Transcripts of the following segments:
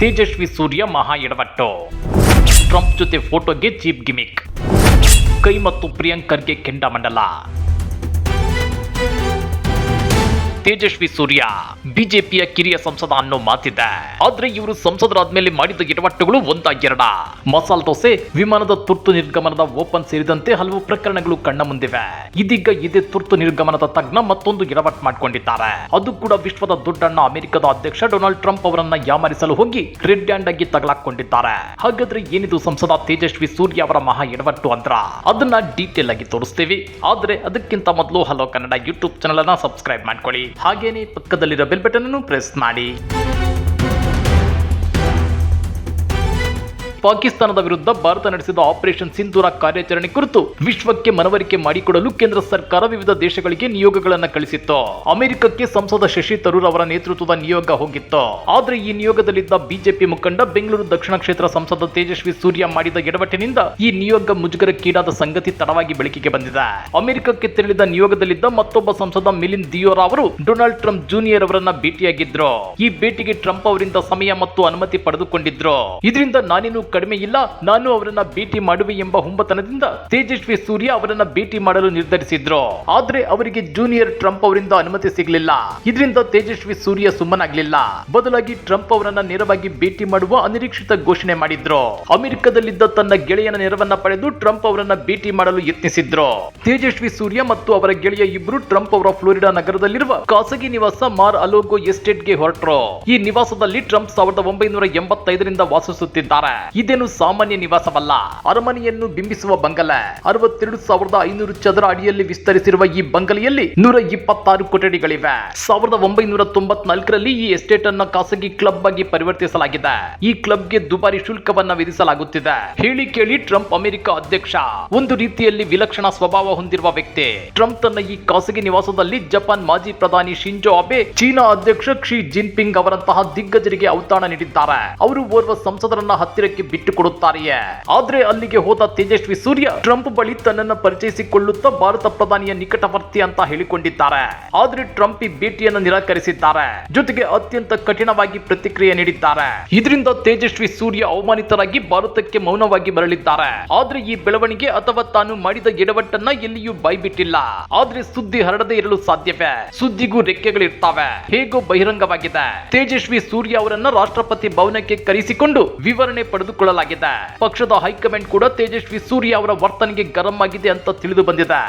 ತೇಜಸ್ವಿ ಸೂರ್ಯ ಮಹಾ ಎಡವಟ್ಟು. ಟ್ರಂಪ್ ಜೊತೆ ಫೋಟೋಗೆ ಚೀಪ್ ಗಿಮಿಕ್. ಕೈ ಮತ್ತು ಪ್ರಿಯಾಂಕರ್ಗೆ ಕೆಂಡಮಂಡಲ ತೇಜಸ್ವಿ ಸೂರ್ಯ, ಬಿಜೆಪಿಯ ಕಿರಿಯ ಸಂಸದ ಅನ್ನೋ ಮಾತಿದೆ. ಆದ್ರೆ ಇವರು ಸಂಸದರಾದ್ಮೇಲೆ ಮಾಡಿದ ಎಡವಟ್ಟುಗಳು ಒಂದ ಮಸಾಲ್ ದೋಸೆ, ವಿಮಾನದ ತುರ್ತು ನಿರ್ಗಮನದ ಓಪನ್ ಸೇರಿದಂತೆ ಹಲವು ಪ್ರಕರಣಗಳು ಕಣ್ಣ ಮುಂದಿವೆ. ಇದೀಗ ಇದೇ ತುರ್ತು ನಿರ್ಗಮನದ ತಜ್ಞ ಮತ್ತೊಂದು ಗಿರವಟ್ ಮಾಡಿಕೊಂಡಿದ್ದಾರೆ. ಅದು ಕೂಡ ವಿಶ್ವದ ದೊಡ್ಡಣ್ಣ ಅಮೆರಿಕದ ಅಧ್ಯಕ್ಷ ಡೊನಾಲ್ಡ್ ಟ್ರಂಪ್ ಅವರನ್ನ ಯಾಮರಿಸಲು ಹೋಗಿ ರೆಡ್ ಹ್ಯಾಂಡ್ ಆಗಿ ತಗಲಾಕೊಂಡಿದ್ದಾರೆ. ಹಾಗಾದ್ರೆ ಏನಿದು ಸಂಸದ ತೇಜಸ್ವಿ ಸೂರ್ಯ ಅವರ ಮಹಾ ಎಡವಟ್ಟು ಅಂದ್ರ? ಅದನ್ನ ಡೀಟೇಲ್ ಆಗಿ ತೋರಿಸ್ತೀವಿ. ಆದ್ರೆ ಅದಕ್ಕಿಂತ ಮೊದಲು ಹಲೋ ಕನ್ನಡ ಯೂಟ್ಯೂಬ್ ಚಾನಲ್ ಅನ್ನ ಸಬ್ಸ್ಕ್ರೈಬ್ ಮಾಡ್ಕೊಳ್ಳಿ. ಹಾಗೇನೆ ಪಕ್ಕದಲ್ಲಿರೋ ಬೆಲ್ ಬಟನ್ ಅನ್ನು ಪ್ರೆಸ್ ಮಾಡಿ. ಪಾಕಿಸ್ತಾನದ ವಿರುದ್ಧ ಭಾರತ ನಡೆಸಿದ ಆಪರೇಷನ್ ಸಿಂಧೂರ ಕಾರ್ಯಾಚರಣೆ ಕುರಿತು ವಿಶ್ವಕ್ಕೆ ಮನವರಿಕೆ ಮಾಡಿಕೊಡಲು ಕೇಂದ್ರ ಸರ್ಕಾರ ವಿವಿಧ ದೇಶಗಳಿಗೆ ನಿಯೋಗಗಳನ್ನು ಕಳಿಸಿತ್ತು. ಅಮೆರಿಕಕ್ಕೆ ಸಂಸದ ಶಶಿ ತರೂರ್ ಅವರ ನೇತೃತ್ವದ ನಿಯೋಗ ಹೋಗಿತ್ತು. ಆದ್ರೆ ಈ ನಿಯೋಗದಲ್ಲಿದ್ದ ಬಿಜೆಪಿ ಮುಖಂಡ ಬೆಂಗಳೂರು ದಕ್ಷಿಣ ಕ್ಷೇತ್ರ ಸಂಸದ ತೇಜಸ್ವಿ ಸೂರ್ಯ ಮಾಡಿದ ಎಡವಟ್ಟಿನಿಂದ ಈ ನಿಯೋಗ ಮುಜುಗರಕ್ಕೀಡಾದ ಸಂಗತಿ ತಡವಾಗಿ ಬೆಳಕಿಗೆ ಬಂದಿದೆ. ಅಮೆರಿಕಕ್ಕೆ ತೆರಳಿದ ನಿಯೋಗದಲ್ಲಿದ್ದ ಮತ್ತೊಬ್ಬ ಸಂಸದ ಮಿಲಿನ್ ದಿಯೋರ ಅವರು ಡೊನಾಲ್ಡ್ ಟ್ರಂಪ್ ಜೂನಿಯರ್ ಅವರನ್ನ ಭೇಟಿಯಾಗಿದ್ರು. ಈ ಭೇಟಿಗೆ ಟ್ರಂಪ್ ಅವರಿಂದ ಸಮಯ ಮತ್ತು ಅನುಮತಿ ಪಡೆದುಕೊಂಡಿದ್ರು. ಇದರಿಂದ ನಾನೇನು ಕಡಿಮೆ ಇಲ್ಲ. ನಾನು ಅವರನ್ನ ಭೇಟಿ ಮಾಡುವೆ ಎಂಬ ಹುಂಬತನದಿಂದ ತೇಜಸ್ವಿ ಸೂರ್ಯ ಅವರನ್ನ ಭೇಟಿ ಮಾಡಲು ನಿರ್ಧರಿಸಿದ್ರು. ಆದ್ರೆ ಅವರಿಗೆ ಜೂನಿಯರ್ ಟ್ರಂಪ್ ಅವರಿಂದ ಅನುಮತಿ ಸಿಗಲಿಲ್ಲ. ಇದರಿಂದ ತೇಜಸ್ವಿ ಸೂರ್ಯ ಸುಮ್ಮನಾಗ್ಲಿಲ್ಲ. ಬದಲಾಗಿ ಟ್ರಂಪ್ ಅವರನ್ನ ನೇರವಾಗಿ ಭೇಟಿ ಮಾಡುವ ಅನಿರೀಕ್ಷಿತ ಘೋಷಣೆ ಮಾಡಿದ್ರು. ಅಮೆರಿಕದಲ್ಲಿದ್ದ ತನ್ನ ಗೆಳೆಯನ ನೆರವನ್ನ ಪಡೆದು ಟ್ರಂಪ್ ಅವರನ್ನ ಭೇಟಿ ಮಾಡಲು ಯತ್ನಿಸಿದ್ರು. ತೇಜಸ್ವಿ ಸೂರ್ಯ ಮತ್ತು ಅವರ ಗೆಳೆಯ ಇಬ್ರು ಟ್ರಂಪ್ ಅವರ ಫ್ಲೋರಿಡಾ ನಗರದಲ್ಲಿರುವ ಖಾಸಗಿ ನಿವಾಸ ಮಾರ್ ಅಲೋಗೋ ಎಸ್ಟೇಟ್ಗೆ ಹೊರಟರು. ಈ ನಿವಾಸದಲ್ಲಿ ಟ್ರಂಪ್ ಸಾವಿರದ ಒಂಬೈನೂರ ಎಂಬತ್ತೈದರಿಂದ ವಾಸಿಸುತ್ತಿದ್ದಾರೆ. ಇದೇನು ಸಾಮಾನ್ಯ ನಿವಾಸವಲ್ಲ? ಅರಮನೆಯನ್ನು ಬಿಂಬಿಸುವ ಬಂಗಲ. ಅರವತ್ತೆರಡು ಸಾವಿರದ ಐನೂರು ಚದರ ಅಡಿಯಲ್ಲಿ ವಿಸ್ತರಿಸಿರುವ ಈ ಬಂಗಲೆಯಲ್ಲಿ ನೂರ ಇಪ್ಪತ್ತಾರು ಕೊಠಡಿಗಳಿವೆ. ಸಾವಿರದ ಒಂಬೈನೂರ ತೊಂಬತ್ನಾಲ್ಕರಲ್ಲಿ ಈ ಎಸ್ಟೇಟ್ ಅನ್ನ ಖಾಸಗಿ ಕ್ಲಬ್ ಆಗಿ ಪರಿವರ್ತಿಸಲಾಗಿದೆ. ಈ ಕ್ಲಬ್ಗೆ ದುಬಾರಿ ಶುಲ್ಕವನ್ನ ವಿಧಿಸಲಾಗುತ್ತಿದೆ. ಹೇಳಿ ಕೇಳಿ ಟ್ರಂಪ್ ಅಮೆರಿಕ ಅಧ್ಯಕ್ಷ. ಒಂದು ರೀತಿಯಲ್ಲಿ ವಿಲಕ್ಷಣ ಸ್ವಭಾವ ಹೊಂದಿರುವ ವ್ಯಕ್ತಿ. ಟ್ರಂಪ್ ತನ್ನ ಈ ಖಾಸಗಿ ನಿವಾಸದಲ್ಲಿ ಜಪಾನ್ ಮಾಜಿ ಪ್ರಧಾನಿ ಶಿಂಜೋ ಅಬೆ, ಚೀನಾ ಅಧ್ಯಕ್ಷ ಕ್ಷಿ ಜಿನ್ಪಿಂಗ್ ಅವರಂತಹ ದಿಗ್ಗಜರಿಗೆ ಔತಾಣ ನೀಡಿದ್ದಾರೆ. ಅವರು ಓರ್ವ ಸಂಸದರನ್ನ ಹತ್ತಿರಕ್ಕೆ ಬಿಟ್ಟು ಕೊಡುತ್ತಾರೆಯೇ ಆದ್ರೆ ಅಲ್ಲಿಗೆ ಹೋದ ತೇಜಸ್ವಿ ಸೂರ್ಯ ಟ್ರಂಪ್ ಬಳಿ ತನ್ನನ್ನ ಪರಿಚಯಿಸಿಕೊಳ್ಳುತ್ತಾ ಭಾರತ ಪ್ರಧಾನಿಯ ನಿಕಟವರ್ತಿ ಅಂತ ಹೇಳಿಕೊಂಡಿದ್ದಾರೆ. ಆದ್ರೆ ಟ್ರಂಪ್ ಈ ಭೇಟಿಯನ್ನು ನಿರಾಕರಿಸಿದ್ದಾರೆ. ಜೊತೆಗೆ ಅತ್ಯಂತ ಕಠಿಣವಾಗಿ ಪ್ರತಿಕ್ರಿಯೆ ನೀಡಿದ್ದಾರೆ. ಇದರಿಂದ ತೇಜಸ್ವಿ ಸೂರ್ಯ ಅವಮಾನಿತರಾಗಿ ಭಾರತಕ್ಕೆ ಮೌನವಾಗಿ ಬರಲಿದ್ದಾರೆ ಆದ್ರೆ ಈ ಬೆಳವಣಿಗೆ ಅಥವಾ ತಾನು ಮಾಡಿದ ಎಡವಟ್ಟನ್ನ ಎಲ್ಲಿಯೂ ಬಾಯ್ಬಿಟ್ಟಿಲ್ಲ. ಆದ್ರೆ ಸುದ್ದಿ ಹರಡದೇ ಇರಲು ಸಾಧ್ಯವೇ? ಸುದ್ದಿಗೂ ರೆಕ್ಕೆಗಳಿರ್ತಾವೆ. ಹೇಗೋ ಬಹಿರಂಗವಾಗಿದೆ. ತೇಜಸ್ವಿ ಸೂರ್ಯ ಅವರನ್ನ ರಾಷ್ಟ್ರಪತಿ ಭವನಕ್ಕೆ ಕರೆಸಿಕೊಂಡು ವಿವರಣೆ ಪಡೆದುಕೊಳ್ಳಲಾಗಿದೆ ಪಕ್ಷದ ಹೈಕಮಾಂಡ್ ಕೂಡ ತೇಜಸ್ವಿ ಸೂರ್ಯ ಅವರ ವರ್ತನೆಗೆ ಗರಂ ಆಗಿದೆ ಅಂತ ತಿಳಿದು ಬಂದಿದೆ.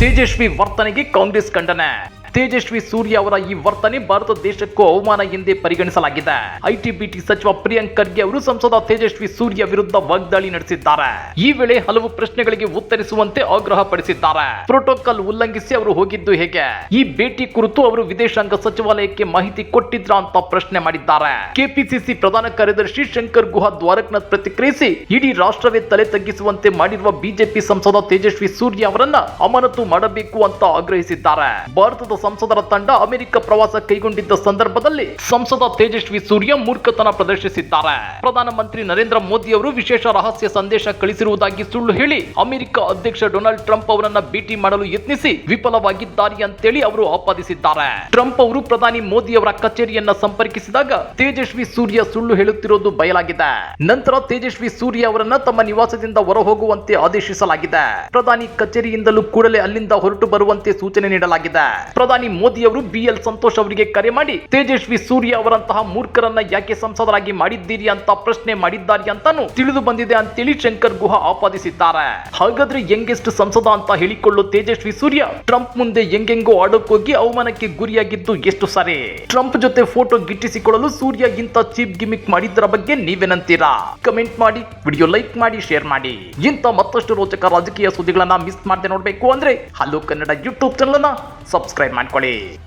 ತೇಜಸ್ವಿ ವರ್ತನೆಗೆ ಕಾಂಗ್ರೆಸ್ ಖಂಡನೆ. ತೇಜಸ್ವಿ ಸೂರ್ಯ ಅವರ ಈ ವರ್ತನೆ ಭಾರತ ದೇಶಕ್ಕೂ ಅವಮಾನ ಎಂದೇ ಪರಿಗಣಿಸಲಾಗಿದೆ. ಐಟಿ ಬಿಟಿ ಸಚಿವ ಪ್ರಿಯಾಂಕ್ ಖರ್ಗೆ ಅವರು ಸಂಸದ ತೇಜಸ್ವಿ ಸೂರ್ಯ ವಿರುದ್ಧ ವಾಗ್ದಾಳಿ ನಡೆಸಿದ್ದಾರೆ. ಈ ವೇಳೆ ಹಲವು ಪ್ರಶ್ನೆಗಳಿಗೆ ಉತ್ತರಿಸುವಂತೆ ಆಗ್ರಹ ಪಡಿಸಿದ್ದಾರೆ. ಪ್ರೋಟೋಕಾಲ್ ಉಲ್ಲಂಘಿಸಿ ಅವರು ಹೋಗಿದ್ದು ಹೇಗೆ? ಈ ಭೇಟಿ ಕುರಿತು ಅವರು ವಿದೇಶಾಂಗ ಸಚಿವಾಲಯಕ್ಕೆ ಮಾಹಿತಿ ಕೊಟ್ಟಿದ್ರ ಅಂತ ಪ್ರಶ್ನೆ ಮಾಡಿದ್ದಾರೆ. ಕೆಪಿಸಿಸಿ ಪ್ರಧಾನ ಕಾರ್ಯದರ್ಶಿ ಶಂಕರ್ ಗುಹಾ ದ್ವಾರಕ್ನಾಥ್ ಪ್ರತಿಕ್ರಿಯಿಸಿ, ಇಡೀ ರಾಷ್ಟ್ರವೇ ತಲೆ ತಗ್ಗಿಸುವಂತೆ ಮಾಡಿರುವ ಬಿಜೆಪಿ ಸಂಸದ ತೇಜಸ್ವಿ ಸೂರ್ಯ ಅವರನ್ನ ಅಮಾನತು ಮಾಡಬೇಕು ಅಂತ ಆಗ್ರಹಿಸಿದ್ದಾರೆ. ಭಾರತದ ಸಂಸದರ ತಂಡ ಅಮೆರಿಕ ಪ್ರವಾಸ ಕೈಗೊಂಡಿದ್ದ ಸಂದರ್ಭದಲ್ಲಿ ಸಂಸದ ತೇಜಸ್ವಿ ಸೂರ್ಯ ಮೂರ್ಖತನ ಪ್ರದರ್ಶಿಸಿದ್ದಾರೆ. ಪ್ರಧಾನಮಂತ್ರಿ ನರೇಂದ್ರ ಮೋದಿ ಅವರು ವಿಶೇಷ ರಹಸ್ಯ ಸಂದೇಶ ಕಳಿಸಿರುವುದಾಗಿ ಸುಳ್ಳು ಹೇಳಿ ಅಮೆರಿಕ ಅಧ್ಯಕ್ಷ ಡೊನಾಲ್ಡ್ ಟ್ರಂಪ್ ಅವರನ್ನ ಭೇಟಿ ಮಾಡಲು ಯತ್ನಿಸಿ ವಿಫಲವಾಗಿದ್ದಾರೆ ಅಂತೇಳಿ ಅವರು ಆಪಾದಿಸಿದ್ದಾರೆ. ಟ್ರಂಪ್ ಅವರು ಪ್ರಧಾನಿ ಮೋದಿ ಅವರ ಕಚೇರಿಯನ್ನ ಸಂಪರ್ಕಿಸಿದಾಗ ತೇಜಸ್ವಿ ಸೂರ್ಯ ಸುಳ್ಳು ಹೇಳುತ್ತಿರುವುದು ಬಯಲಾಗಿದೆ. ನಂತರ ತೇಜಸ್ವಿ ಸೂರ್ಯ ಅವರನ್ನ ತಮ್ಮ ನಿವಾಸದಿಂದ ಹೊರಹೋಗುವಂತೆ ಆದೇಶಿಸಲಾಗಿದೆ. ಪ್ರಧಾನಿ ಕಚೇರಿಯಿಂದಲೂ ಕೂಡಲೇ ಅಲ್ಲಿಂದ ಹೊರಟು ಬರುವಂತೆ ಸೂಚನೆ ನೀಡಲಾಗಿದೆ. ಪ್ರಧಾನಿ ಮೋದಿ ಅವರು ಬಿಎಲ್ ಸಂತೋಷ್ ಅವರಿಗೆ ಕರೆ ಮಾಡಿ, ತೇಜಸ್ವಿ ಸೂರ್ಯ ಅವರಂತಹ ಮೂರ್ಖರನ್ನ ಯಾಕೆ ಸಂಸದರಾಗಿ ಮಾಡಿದ್ದೀರಿ ಅಂತ ಪ್ರಶ್ನೆ ಮಾಡಿದ್ದಾರೆ ಅಂತಾನು ತಿಳಿದು ಬಂದಿದೆ ಅಂತೇಳಿ ಶಂಕರ್ ಗುಹಾ ಆಪಾದಿಸಿದ್ದಾರೆ. ಹಾಗಾದ್ರೆ ಯಂಗೆಸ್ಟ್ ಸಂಸದ ಅಂತ ಹೇಳಿಕೊಳ್ಳೋ ತೇಜಸ್ವಿ ಸೂರ್ಯ ಟ್ರಂಪ್ ಮುಂದೆ ಹೆಂಗೆಂಗೋ ಆಡೋಕೋಗಿ ಅವಮಾನಕ್ಕೆ ಗುರಿಯಾಗಿದ್ದು ಎಷ್ಟು ಸರಿ? ಟ್ರಂಪ್ ಜೊತೆ ಫೋಟೋ ಗಿಟ್ಟಿಸಿಕೊಳ್ಳಲು ಸೂರ್ಯ ಇಂತ ಚೀಪ್ ಗಿಮಿಕ್ ಮಾಡಿದ್ರ ಬಗ್ಗೆ ನೀವೇನಂತೀರಾ? ಕಮೆಂಟ್ ಮಾಡಿ, ವಿಡಿಯೋ ಲೈಕ್ ಮಾಡಿ, ಶೇರ್ ಮಾಡಿ. ಇಂತ ಮತ್ತಷ್ಟು ರೋಚಕ ರಾಜಕೀಯ ಸುದ್ದಿಗಳನ್ನ ಮಿಸ್ ಮಾಡದೆ ನೋಡ್ಬೇಕು ಅಂದ್ರೆ hello Kannada YouTube channel subscribe ಮಾಡ್ಕೊಳ್ಳಿ.